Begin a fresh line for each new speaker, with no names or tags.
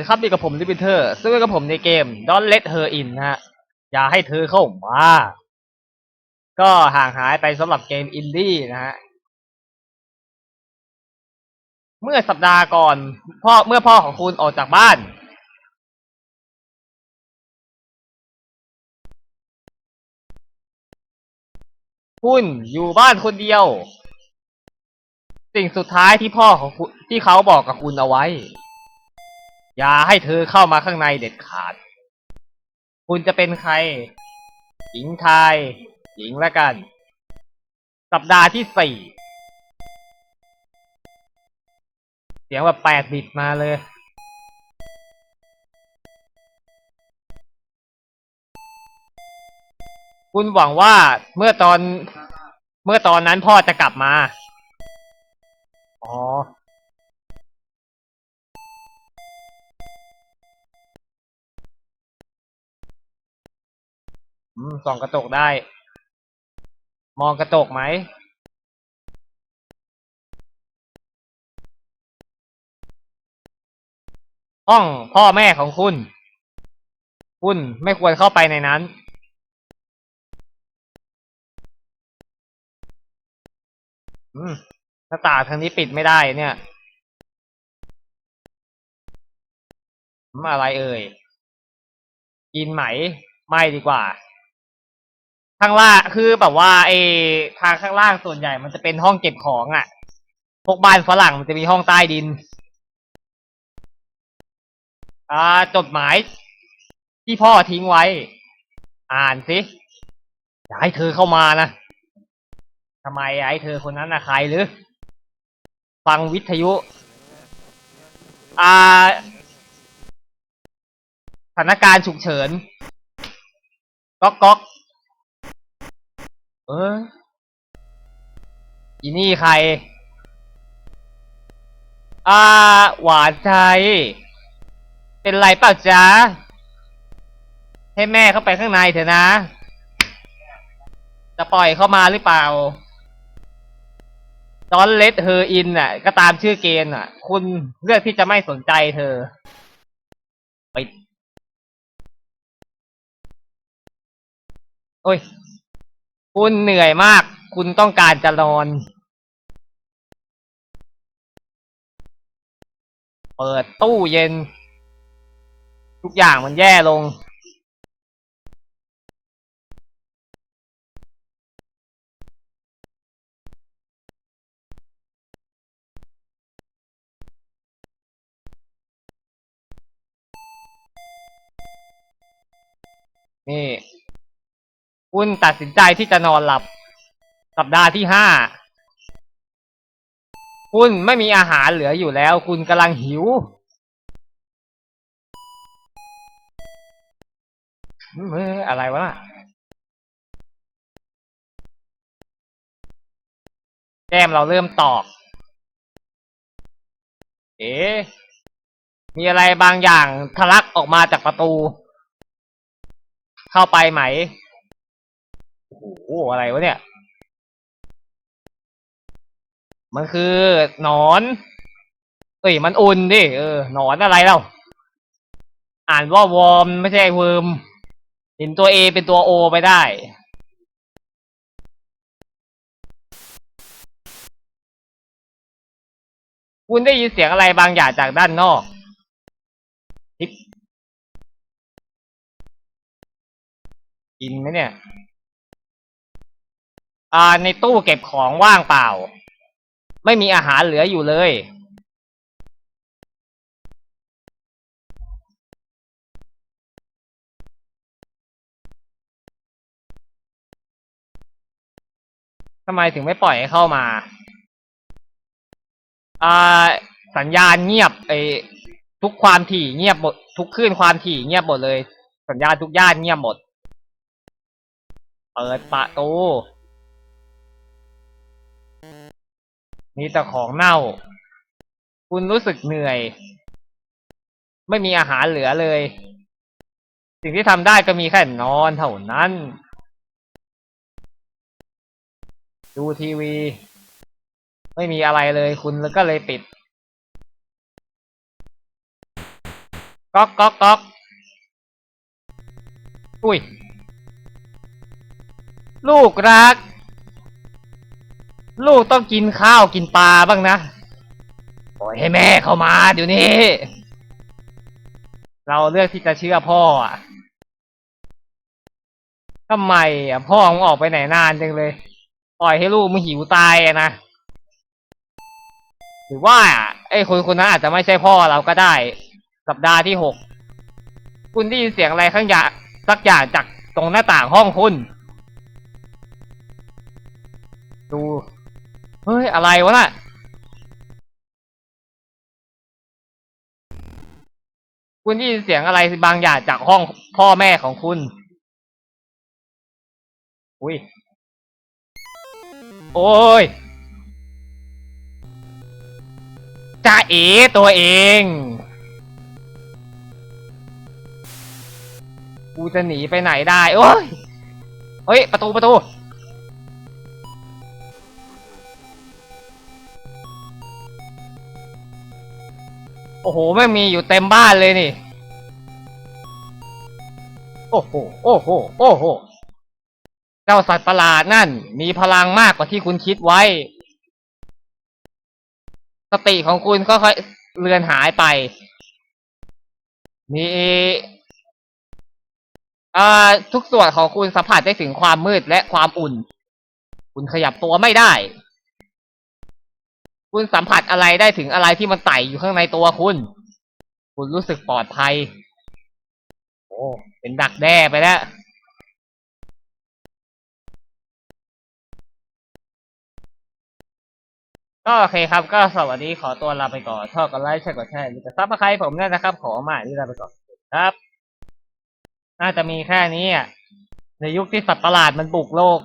ดีครับอยู่กับผมลิบิเทอร์ ซึ่งกับผมในเกม Don't Let Her In นะฮะ อย่าให้เธอเข้ามา ก็ห่างหายไปสำหรับเกมอินดี้นะฮะ เมื่อสัปดาห์ก่อนพ่อเมื่อพ่อของคุณออกจากบ้าน คุณอยู่บ้านคนเดียว สิ่งสุดท้ายที่พ่อของคุณที่เขาบอกกับคุณเอาไว้ อย่าให้เธอเข้ามาข้างในเด็ดขาด คุณจะเป็นใคร หญิงชาย หญิงละกัน สัปดาห์ที่สี่ เสียงแบบแปดบิตมาเลย คุณหวังว่าเมื่อตอนเมื่อตอนนั้นพ่อจะกลับมา ส่องกระจกได้ มองกระจกไหม ห้องพ่อแม่ของคุณ คุณไม่ควรเข้าไปในนั้นอืมหน้าต่างทางนี้ปิดไม่ได้เนี่ยอืมอะไรเอ่ย กินไหม ไม่ดีกว่า ข้างล่างคือแบบว่าไอ้ทางข้างล่างส่วนใหญ่มันจะเป็นห้องเก็บของอะ่ะ พวกบ้านฝรั่งมันจะมีห้องใต้ดิน อ่า จดหมาย ที่พ่อทิ้งไว้ อ่านสิ อย่าให้เธอเข้ามานะทำไมอะไอ้เธอคนนั้นนะใครหรือ ฟังวิทยุ อ่าสถานการณ์ฉุกเฉิน ก๊อกก๊อก เอออีนี่ใคร อ่า หวานใจ เป็นไรเปล่าจ๊ะ ให้แม่เข้าไปข้างในเถอะนะ จะปล่อยเข้ามาหรือเปล่า Don't let her in น่ะ ก็ตามชื่อเกมอะ คุณเลือกที่จะไม่สนใจเธอ ไป โอ้ย คุณเหนื่อยมาก คุณต้องการจะนอน เปิดตู้เย็น ทุกอย่างมันแย่ลง นี่ คุณตัดสินใจที่จะนอนหลับ สัปดาห์ที่ห้า คุณไม่มีอาหารเหลืออยู่แล้ว คุณกำลังหิวอืมเอ้อะไรวะน่ะ แก้มเราเริ่มตอก เอ๊มีอะไรบางอย่างทะลักออกมาจากประตู เข้าไปไหม โอ้โหอะไรวะเนี่ย มันคือหนอนเอ้ยมันอุ่นดิเออหนอนอะไรเล่าอ่านว่าวอร์มไม่ใช่เวิร์มเห็นตัวเอเป็นตัวโอไปได้คุณได้ยินเสียงอะไรบางอย่างจากด้านนอกทิปกินไหมเนี่ย อ่าในตู้เก็บของว่างเปล่า ไม่มีอาหารเหลืออยู่เลย ทำไมถึงไม่ปล่อยให้เข้ามา อ่า สัญญาณเงียบไอทุกความถี่เงียบหมด ทุกคลื่นความถี่เงียบหมดเลย สัญญาณทุกย่านเงียบหมด เปิดประตู มีแต่ของเน่า คุณรู้สึกเหนื่อย ไม่มีอาหารเหลือเลย สิ่งที่ทำได้ก็มีแค่นอนเท่านั้น ดูทีวี ไม่มีอะไรเลยคุณก็เลยปิดก๊อกก๊อกก๊อกอุ้ย ลูกรัก ลูกต้องกินข้าวกินปลาบ้างนะปล่อยให้แม่เข้ามาเดี๋ยวนี้ เราเลือกที่จะเชื่อพ่ออะทำไมอะพ่อมึงออกไปไหนนานจังเลย ปล่อยให้ลูกมึงหิวตายอะนะหรือว่าไอ้คนคนนั้นอาจจะไม่ใช่พ่อเราก็ได้ สัปดาห์ที่หกคุณได้ยินเสียงอะไรข้างอย่างสักอย่างจากตรงหน้าต่างห้องคุณ ดู ฮ้ย อะไรวะน่ะคุณได้ยินเสียงอะไรบางอย่างจากห้องพ่อแม่ของคุณ อุ้ย โอ้ยจ้าเอ๋ตัวเอง กูจะหนีไปไหนได้ โอ้ย เฮ้ย ประตูประตู โอ้โหไม่งมีอยู่เต็มบ้านเลยนี่ โอ้โห โอ้โห โอ้โห เจ้าสัตว์ประหลาดนั่น มีพลังมากกว่าที่คุณคิดไว้ สติของคุณก็ค่อยๆเลือนหายไป มีอ่าทุกส่วนของคุณสัมผัสได้ถึงความมืดและความอุ่น คุณขยับตัวไม่ได้ คุณสัมผัสอะไรได้ถึงอะไรที่มันไต่อยู่ข้างในตัวคุณ คุณรู้สึกปลอดภัย โอ้ เป็นดักแด้ไปแล้ว ก็โอเคครับ ก็สวัสดีขอตัวลาไปก่อน ชอบกันไลค์แชร์กดแชร์หรือจะซับสไครต์ผมด้วยนะครับ ขอมาที่ลาไปก่อนครับ น่าจะมีแค่นี้อะ ในยุคที่สัตว์ประหลาดมันบุกโลก